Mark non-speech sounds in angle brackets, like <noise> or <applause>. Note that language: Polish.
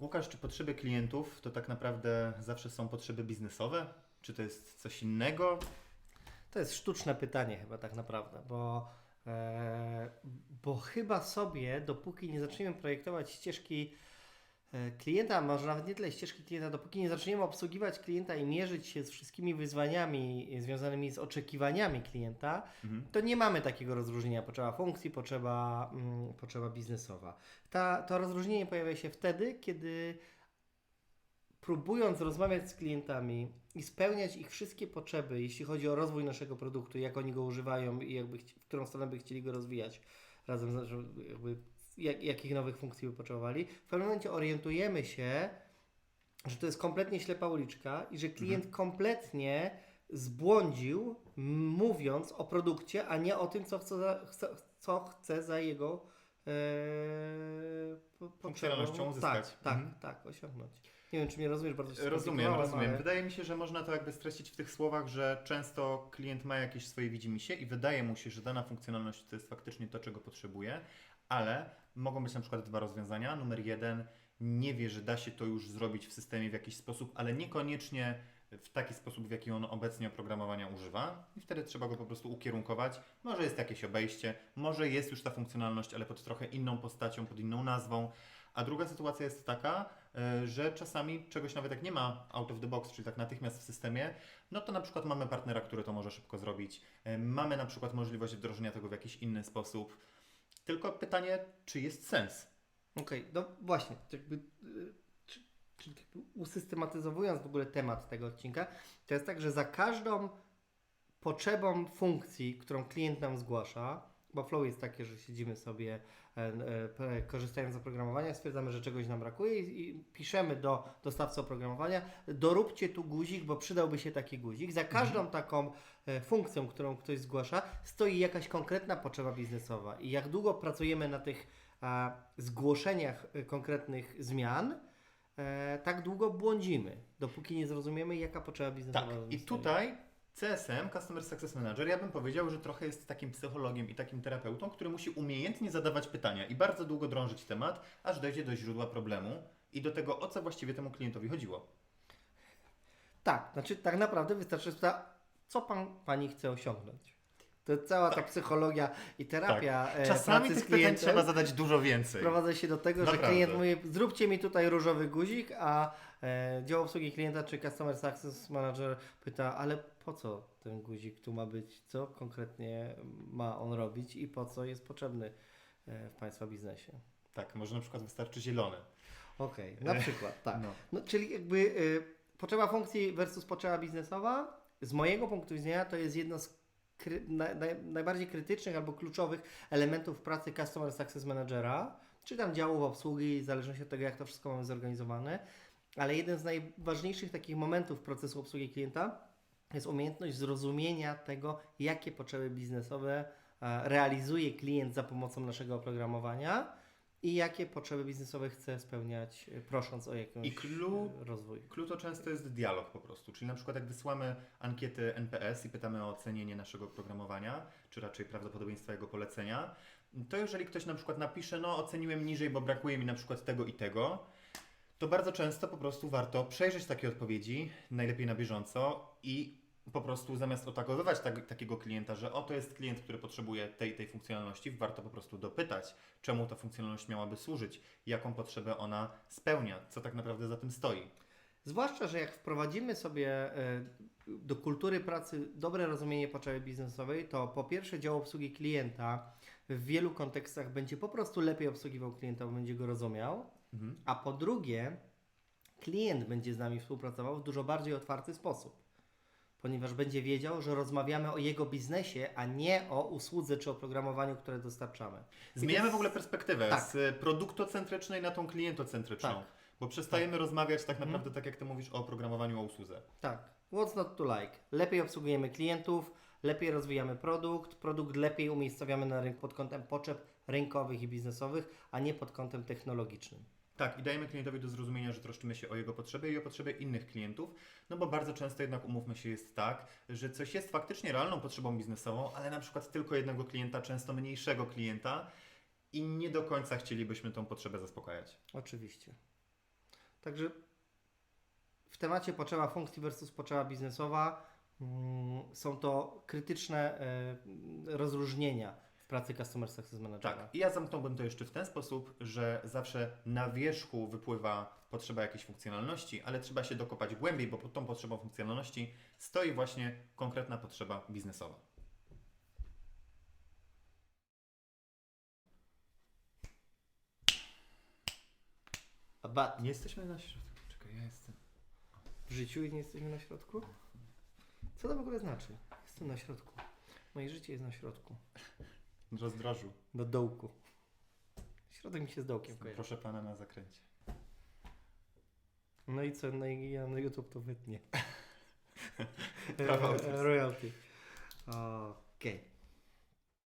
Łukasz, czy potrzeby klientów to tak naprawdę zawsze są potrzeby biznesowe? Czy to jest coś innego? To jest sztuczne pytanie chyba tak naprawdę, bo, e, bo chyba sobie, dopóki nie zaczniemy projektować ścieżki klienta, może nawet nie tyle ścieżki klienta, dopóki nie zaczniemy obsługiwać klienta i mierzyć się z wszystkimi wyzwaniami związanymi z oczekiwaniami klienta, Mhm. to nie mamy takiego rozróżnienia potrzeba funkcji, potrzeba, mm, potrzeba biznesowa. Ta, to rozróżnienie pojawia się wtedy, kiedy próbując rozmawiać z klientami i spełniać ich wszystkie potrzeby, jeśli chodzi o rozwój naszego produktu, jak oni go używają i jakby, w którą stronę by chcieli go rozwijać, razem z naszym, jakby, jak, jakich nowych funkcji by potrzebowali, w pewnym momencie orientujemy się, że to jest kompletnie ślepa uliczka i że klient kompletnie zbłądził, mówiąc o produkcie, a nie o tym, co chce za, co chce za jego e, po- potrzebą. Funkcjonalnością uzyskać. Tak, tak, Mhm. tak, osiągnąć. Nie wiem, czy mnie rozumiesz, bardzo Rozumiem, rozumiem. ale- Wydaje mi się, że można to jakby streścić w tych słowach, że często klient ma jakieś swoje widzimisię i wydaje mu się, że dana funkcjonalność to jest faktycznie to, czego potrzebuje, ale mogą być na przykład dwa rozwiązania. Numer jeden, nie wie, że da się to już zrobić w systemie w jakiś sposób, ale niekoniecznie w taki sposób, w jaki on obecnie oprogramowania używa i wtedy trzeba go po prostu ukierunkować. Może jest jakieś obejście, może jest już ta funkcjonalność, ale pod trochę inną postacią, pod inną nazwą. A druga sytuacja jest taka, e, że czasami czegoś nawet jak nie ma out of the box, czyli tak natychmiast w systemie, no to na przykład mamy partnera, który to może szybko zrobić. E, Mamy na przykład możliwość wdrożenia tego w jakiś inny sposób. Tylko pytanie, czy jest sens? Okej, no właśnie, jakby, y, czy, czy jakby usystematyzowując w ogóle temat tego odcinka, to jest tak, że za każdą potrzebą funkcji, którą klient nam zgłasza, bo flow jest takie, że siedzimy sobie, e, e, korzystając z oprogramowania, stwierdzamy, że czegoś nam brakuje i, piszemy do dostawcy oprogramowania, doróbcie tu guzik, bo przydałby się taki guzik. Za każdą taką e, funkcją, którą ktoś zgłasza, stoi jakaś konkretna potrzeba biznesowa. I jak długo pracujemy na tych zgłoszeniach konkretnych zmian, tak długo błądzimy, dopóki nie zrozumiemy, jaka potrzeba biznesowa Tak, i tutaj CSM, Customer Success Manager, ja bym powiedział, że trochę jest takim psychologiem i takim terapeutą, który musi umiejętnie zadawać pytania i bardzo długo drążyć temat, aż dojdzie do źródła problemu i do tego, o co właściwie temu klientowi chodziło. Tak, znaczy tak naprawdę wystarczy spytać, co pan, pani chce osiągnąć. To cała ta psychologia i terapia e, Tak. Czasami pracy z tych pytań trzeba zadać dużo więcej. sprowadza się do tego, że Naprawdę. klient mówi, zróbcie mi tutaj różowy guzik, a e, dział obsługi klienta czy Customer Success Manager pyta, ale po co ten guzik tu ma być, co konkretnie ma on robić i po co jest potrzebny e, w Państwa biznesie. Tak, może na przykład wystarczy zielony. Okej, na przykład, tak. No. No, czyli jakby y, potrzeba funkcji versus potrzeba biznesowa, z mojego punktu widzenia to jest jedno z kry, na, naj, najbardziej krytycznych albo kluczowych elementów pracy Customer Success Managera, czy tam działów obsługi, w zależności od tego, jak to wszystko mamy zorganizowane. Ale jeden z najważniejszych takich momentów procesu obsługi klienta jest umiejętność zrozumienia tego, jakie potrzeby biznesowe e, realizuje klient za pomocą naszego oprogramowania i jakie potrzeby biznesowe chce spełniać, e, prosząc o jakąś I clue- e, rozwój. Clue to często jest dialog po prostu, czyli na przykład jak wysyłamy ankiety NPS i pytamy o ocenienie naszego oprogramowania, czy raczej prawdopodobieństwa jego polecenia, to jeżeli ktoś na przykład napisze, no oceniłem niżej, bo brakuje mi na przykład tego i tego, to bardzo często po prostu warto przejrzeć takie odpowiedzi, najlepiej na bieżąco i po prostu zamiast otagowywać tak, takiego klienta, że oto jest klient, który potrzebuje tej tej funkcjonalności, warto po prostu dopytać, czemu ta funkcjonalność miałaby służyć, jaką potrzebę ona spełnia, co tak naprawdę za tym stoi. Zwłaszcza, że jak wprowadzimy sobie e, do kultury pracy dobre rozumienie potrzeby biznesowej, to po pierwsze dział obsługi klienta w wielu kontekstach będzie po prostu lepiej obsługiwał klienta, bo będzie go rozumiał, Mhm. a po drugie klient będzie z nami współpracował w dużo bardziej otwarty sposób. Ponieważ będzie wiedział, że rozmawiamy o jego biznesie, a nie o usłudze czy oprogramowaniu, które dostarczamy. Zmieniamy w ogóle perspektywę Tak. z produktocentrycznej na tą klientocentryczną, Tak. bo przestajemy rozmawiać tak naprawdę tak jak Ty mówisz o oprogramowaniu, o usłudze. Tak. What's not to like? Lepiej obsługujemy klientów, lepiej rozwijamy produkt, produkt lepiej umiejscowiamy na rynku pod kątem potrzeb rynkowych i biznesowych, a nie pod kątem technologicznym. Tak, i dajemy klientowi do zrozumienia, że troszczymy się o jego potrzeby i o potrzeby innych klientów, no bo bardzo często jednak umówmy się jest tak, że coś jest faktycznie realną potrzebą biznesową, ale na przykład tylko jednego klienta, często mniejszego klienta i nie do końca chcielibyśmy tą potrzebę zaspokajać. Oczywiście. Także w temacie potrzeba funkcji versus potrzeba biznesowa mm, są to krytyczne e, rozróżnienia w pracy Customer Success Managera. Tak, i ja zamknąłbym to jeszcze w ten sposób, że zawsze na wierzchu wypływa potrzeba jakiejś funkcjonalności, ale trzeba się dokopać głębiej, bo pod tą potrzebą funkcjonalności stoi właśnie konkretna potrzeba biznesowa. But Nie jesteśmy na środku. Czekaj, ja jestem. w życiu i nie jesteśmy na środku? Co to w ogóle znaczy? Jestem na środku. Moje życie jest na środku. Rozdrożu. Do dołku. Środek mi się z dołkiem kojarzy. Proszę pana na zakręcie. No i co? No i ja na YouTube to wytnie. <laughs> Autorskie. Royalty. Okej.